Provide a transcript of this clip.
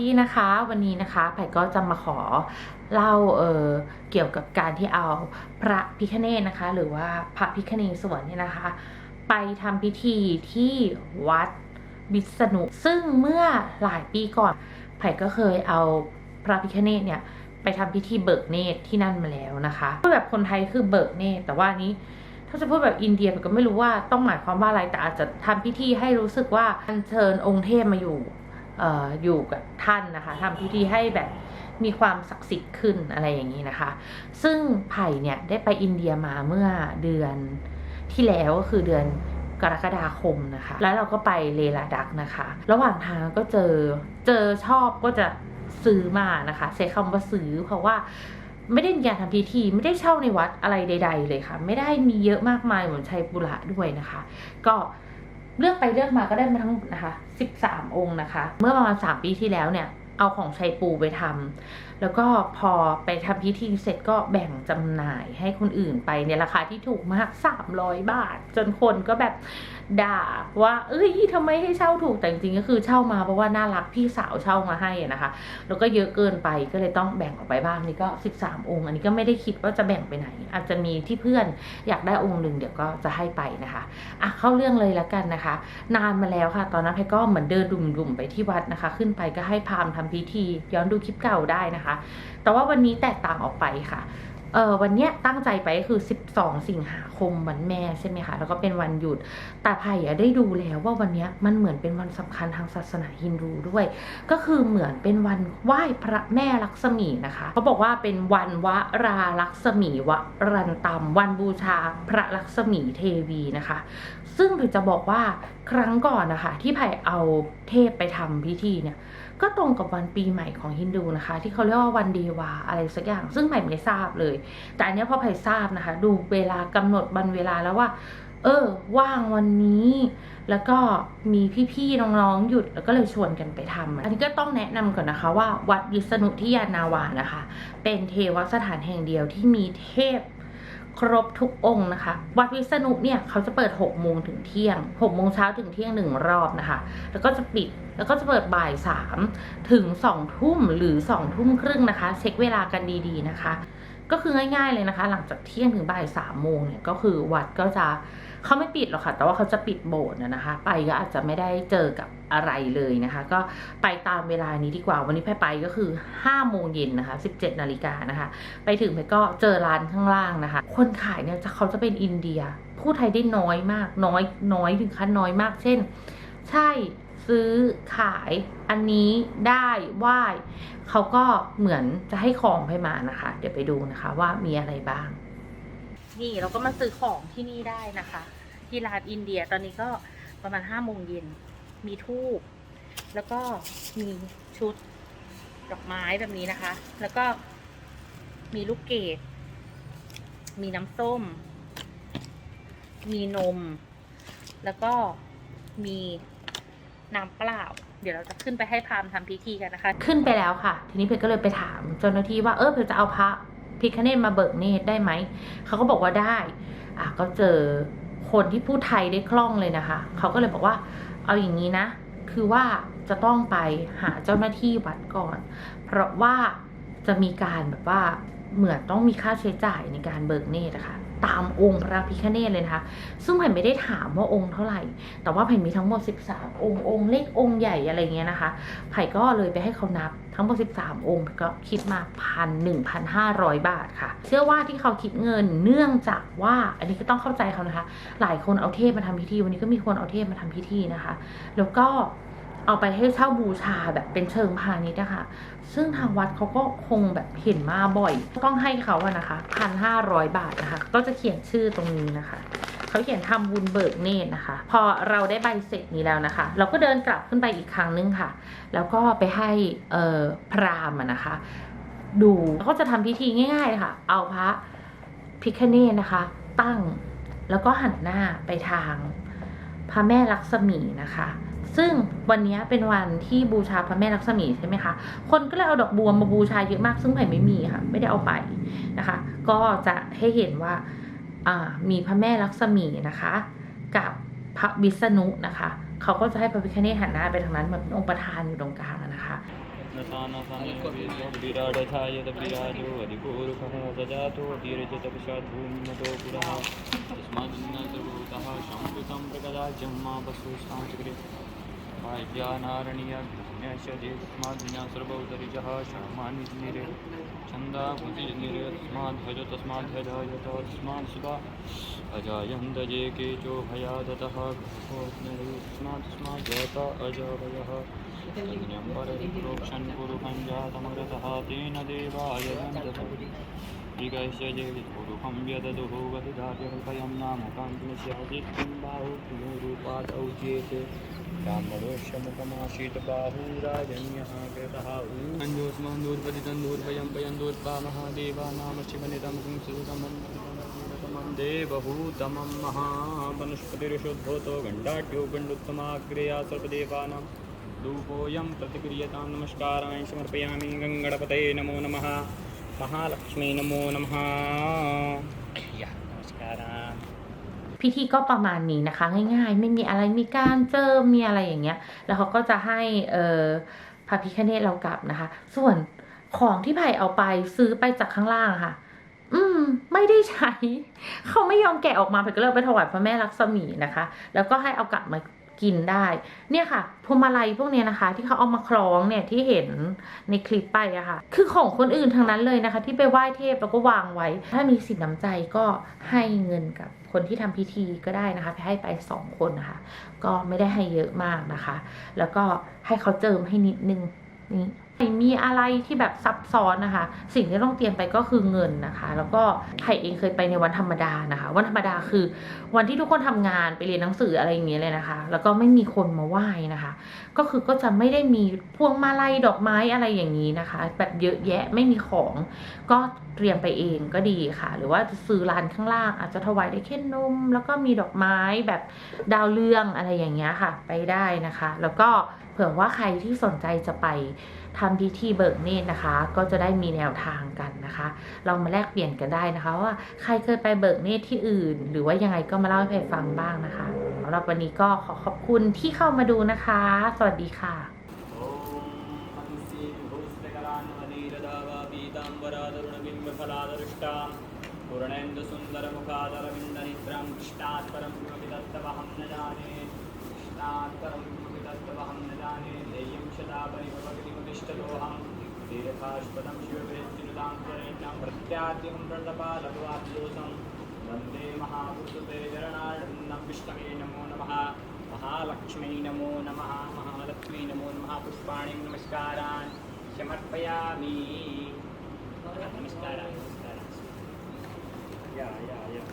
ดีนะคะวันนี้นะคะไผ่ก็จะมาขอเล่าเออเกี่ยวกับการที่เอาพระพิคเนตนะคะ หรือว่าพระพิคเนศวรเนี่ยนะคะ ไปทำพิธีที่วัดบิษณุซึ่งเมื่อหลายปีก่อนไผ่ก็เคยเอาพระพิคเนตเนี่ยไปทำพิธีเบิกเนตรที่นั่นมาแล้วนะคะพูดแบบคนไทยคือเบิกเนตรแต่ว่านี้ถ้าจะพูดแบบอินเดียผมก็ไม่รู้ว่าต้องหมายความว่าอะไรแต่อาจจะทำพิธีให้รู้สึกว่าอัญเชิญองค์เทพมาอยู่ อยู่กับท่านนะคะทำพิธีให้แบบมีความศักดิ์สิทธิ์ขึ้นอะไรอย่างนี้นะคะ ซึ่งไผ่เนี่ยได้ไปอินเดียมาเมื่อเดือนที่แล้วก็คือเดือนกรกฎาคมนะคะ แล้วเราก็ไปเลลาดักนะคะ ระหว่างทางก็เจอเจอชอบก็จะซื้อมานะคะใช้คำว่าซื้อเพราะว่าไม่ได้มีการทำพิธีไม่ได้เช่าในวัดอะไรใด ๆ เลยค่ะ ไม่ได้มีเยอะมากมายเหมือนชัยปุระด้วยนะคะ ก็ เลือกไปเลือกมาก็ได้มาทั้งหมดนะคะ 13 องค์นะคะ เมื่อประมาณ 3 ปีที่แล้วเนี่ย เอาของชัยปูไปทำแล้วก็พอไปทำพิธีเสร็จก็แบ่งจำหน่ายให้คนอื่นไปในราคาที่ถูกมาก 300 บาท จนคนก็แบบด่าว่า เอ้ยทำไมให้เช่าถูกแต่จริงก็คือเช่ามาเพราะว่าน่ารักพี่สาวเช่ามาให้นะคะ แล้วก็เยอะเกินไปก็เลยต้องแบ่งออกไปบ้างนี่ก็ 13 องค์ อันนี้ก็ไม่ได้คิดว่าจะแบ่งไปไหน อาจจะมีที่เพื่อนอยากได้องค์หนึ่งเดี๋ยวก็จะให้ไปนะคะอะเข้าเรื่องเลยแล้วกันนะคะ นานมาแล้วค่ะ ตอนนั้นแพก็เหมือนเดินดุ่มๆไปที่วัดนะคะ ขึ้นไปก็ให้พามณ์ทำพิธี ย้อนดูคลิปเก่าได้นะคะ แต่ว่าวันนี้แตกต่างออกไปค่ะ เออวันเนี้ยตั้งใจไปก็คือ 12 สิงหาคมวันแม่ใช่ไหมคะแล้วก็เป็นวันหยุด แต่ไผ่ได้ดูแล้วว่าวันเนี้ยมันเหมือนเป็นวันสำคัญทางศาสนาฮินดูด้วย ก็คือเหมือนเป็นวันไหว้พระแม่ลักษมีนะคะเขาบอกว่าเป็นวันวราลักษมีวรันตมวันบูชาพระลักษมีเทวีนะคะ ซึ่งไผ่จะบอกว่าครั้งก่อนนะคะที่ไผ่เอาเทพไปทำพิธีเนี่ย ก็ตรงกับวันปีใหม่ของฮินดูนะคะ ที่เขาเรียกว่าวันเดวาอะไรสักอย่าง ซึ่งไผ่ไม่ทราบเลย แต่อันนี้พอไผ่ทราบนะคะ ดูเวลากำหนดวันเวลาแล้วว่า เออ ว่างวันนี้ แล้วก็มีพี่ๆน้องๆหยุดแล้วก็เลยชวนกันไปทำอันนี้ก็ต้องแนะนำก่อนนะคะว่า วัดวิษณุที่ยานาวานะคะ เป็นเทวสถานแห่งเดียวที่มีเทพ ครบทุกองค์นะคะ วัดวิษณุเนี่ยเขาจะเปิด6โมงถึงเที่ยง6โมงเช้าถึงเที่ยงหนึ่งรอบนะคะ แล้วก็จะปิดแล้วก็จะเปิดบ่ายสามถึงสองทุ่มหรือสองทุ่มครึ่งนะคะ เช็คเวลากันดีๆนะคะ ก็คือง่ายๆเลยนะคะ หลังจากเที่ยงถึงบ่ายสามโมงเนี่ยก็คือวัดก็จะ เขาไม่ปิดหรอกค่ะ แต่ว่าเขาจะปิดโบสถ์นะนะคะ ไปก็อาจจะไม่ได้เจอกับอะไรเลยนะคะ ก็ไปตามเวลานี้ดีกว่า วันนี้ไปไปก็คือ5โมงเย็นนะคะ 17นาฬิกานะคะ ไปถึงไปก็เจอร้านข้างล่างนะคะ คนขายเนี่ยเขาจะเป็นอินเดีย พูดไทยได้น้อยมาก น้อยน้อยถึงขั้นน้อยมาก เช่น ใช่ซื้อขายอันนี้ได้ไหว้เขาก็เหมือนจะให้ของให้มานะคะ เดี๋ยวไปดูนะคะว่ามีอะไรบ้าง นี่เราก็มาซื้อของที่นี่ได้นะคะ ที่ร้านอินเดียตอนนี้ก็ประมาณห้าโมงเย็นมีทูบแล้วก็มีชุดดอกไม้แบบนี้นะคะ แล้วก็มีลูกเกดมีน้ำส้ม มีนม แล้วก็มีน้ำเปล่า เดี๋ยวเราจะขึ้นไปให้พามทำพิธีกันนะคะ ขึ้นไปแล้วค่ะ ทีนี้เพชรก็เลยไปถามเจ้าหน้าที่ว่าเออเพชรจะเอาพระพิคเนตมาเบิกเนตได้ไหม เขาก็บอกว่าได้ อะก็เจอ คนที่พูดไทยได้คล่องเลยนะคะ เขาก็เลยบอกว่า เอาอย่างนี้นะ คือว่าจะต้องไปหาเจ้าหน้าที่วัดก่อน เพราะว่าจะมีการแบบว่าเหมือนต้องมีค่าใช้จ่ายในการเบิกเนตรนะคะ ตามองค์พระพิคเนตเลยนะคะ ซึ่งไผ่ไม่ได้ถามว่าองค์เท่าไหร่ แต่ว่าไผ่มีทั้งหมด 13 องค์องค์เล็กองค์ใหญ่อะไรเงี้ยนะคะไผ่ก็เลยไปให้เขานับทั้งหมด 13 องค์ก็คิดมาพันหนึ่งพันห้าร้อยบาทค่ะ เชื่อว่าที่เขาคิดเงินเนื่องจากว่าอันนี้ก็ต้องเข้าใจเขานะคะ หลายคนเอาเทพมาทำพิธี วันนี้ก็มีคนเอาเทพมาทำพิธีนะคะ แล้วก็ เอาไปให้เช่าบูชาแบบเป็นเชิงพาณิชย์นะคะ ซึ่งทางวัดเขาก็คงแบบเห็นมาบ่อย ต้องให้เขาอะนะคะพันห้าร้อยบาทนะคะ ก็จะเขียนชื่อตรงนี้นะคะ เขาเขียนทำบุญเบิกเนตรนะคะ พอเราได้ใบเสร็จนี้แล้วนะคะ เราก็เดินกลับขึ้นไปอีกครั้งนึงค่ะ แล้วก็ไปให้เอ่อพราหมณ์นะคะ ดูเขาก็จะทำพิธีง่าย ๆ ค่ะ เอาพระพิคเนตนะคะ ตั้งแล้วก็หันหน้าไปทางพระแม่ลักษมีนะคะ ซึ่งวันนี้เป็นวันที่บูชาพระแม่ลักษมีใช่ไหมคะ คนก็เลยเอาดอกบัวมาบูชาเยอะมาก ซึ่งไผ่ไม่มีค่ะ ไม่ได้เอาไปนะคะ ก็จะให้เห็นว่ามีพระแม่ลักษมีนะคะ กับพระวิษณุนะคะ เขาก็จะให้พระพิคเนศหันหน้าไปทางนั้นเหมือนองค์ประธานอยู่ตรงกลางนะคะต माल्यानारणीया ज्ञाशदेस्माद्विना सर्वौतरिजः श्यामान्निरे छन्दाभूतिजनिरे तस्माद्भज तस्माद्भजायत तस्मात् सुधा अजायन्तजे केचो भयादतः तस्मात्स्माद्जात अजाभयः यज्ञं परविप्रोक्षन् कुरुहं जातमरतः तेन देवाय ईकैश्य गुरुहं यददुः वदिधार्यल्पयं नामुकाङ्क्षादित्यं बाहुः रूपादौ चेत् ब्राह्मणोष्यमुखमासीत् बाहुराजन्यः कृतः ऊर्वन्योस्मान्दूर्वदितं दूर्वयं पयं गण्डाढ्यो गण्डोत्तमाग्रेया सर्वदेवानां धूपोऽयं प्रतिक्रियतां नमस्कारान् समर्पयामि गङ्गणपतये नमो नमः। महालक्ष्मी नमो नमः। नमस्कारान् พิธีก็ประมาณนี้นะคะ ง่ายๆ ไม่มีอะไรมีการเจิมมีอะไรอย่างเงี้ย แล้วเขาก็จะให้เอ่อพระพิคเนตเรากลับนะคะ ส่วนของที่ไผ่เอาไปซื้อไปจากข้างล่างค่ะ อืม ไม่ได้ใช้ เขาไม่ยอมแกะออกมาไผ่ก็เลยเอาไปถวายพระแม่ลักษมีนะคะ แล้วก็ให้เอากลับมา กินได้ เนี่ยค่ะพวงมาลัยพวกเนี้ยนะคะ ที่เขาเอามาคล้องเนี่ยที่เห็นในคลิปไปอะค่ะ คือของคนอื่นทางนั้นเลยนะคะ ที่ไปไหว้เทพแล้วก็วางไว้ ถ้ามีสินน้ำใจก็ให้เงินกับคนที่ทำพิธีก็ได้นะคะไปให้ไปสองคนนะคะ ก็ไม่ได้ให้เยอะมากนะคะ แล้วก็ให้เขาเจิมให้นิดนึงนี่ มีอะไรที่แบบซับซ้อนนะคะ สิ่งที่ต้องเตรียมไปก็คือเงินนะคะ แล้วก็ไผ่เองเคยไปในวันธรรมดานะคะ วันธรรมดาคือวันที่ทุกคนทำงานไปเรียนหนังสืออะไรอย่างเงี้ยเลยนะคะ แล้วก็ไม่มีคนมาไหว้นะคะ ก็คือก็จะไม่ได้มีพวงมาลัยดอกไม้อะไรอย่างนี้นะคะ แบบเยอะแยะไม่มีของ ก็เตรียมไปเองก็ดีค่ะ หรือว่าจะซื้อร้านข้างล่าง อาจจะถวายได้แค่นม แล้วก็มีดอกไม้แบบดาวเรืองอะไรอย่างเงี้ยค่ะ ไปได้นะคะ แล้วก็เผื่อว่าใครที่สนใจจะไป ทำพิธีเบิกเนตรนะคะ ก็จะได้มีแนวทางกันนะคะ เรามาแลกเปลี่ยนกันได้นะคะ ว่าใครเคยไปเบิกเนตรที่อื่น หรือว่ายังไงก็มาเล่าให้เพฟังบ้างนะคะสำหรับวันนี้ก็ขอขอบคุณที่เข้ามาดูนะคะ สวัสดีค่ะ ीताम्बरादरुणबिम्बफलादृष्टां पूर्णेन्दुसुन्दरमुखादरविन्दनिद्रां कृष्णात् परं किमपि दत्तवहं न जाने कृष्णात् परं किमपि दत्तवहं न जाने देयं सदा परिभवतिमुदिष्टदोहं तीर्थास्पदं शिववेत्तिनुतां स्वरेणां प्रत्याद्यं प्रणपालभवाद्योसं वन्दे महापुरुषते चरणार्णं विष्णवे नमो नमः महालक्ष्मी नमो नमः महालक्ष्मी नमो नमः पुष्पाणिं नमस्कारान् समर्पयामि नमस्कारान् नमस्कारान् या या या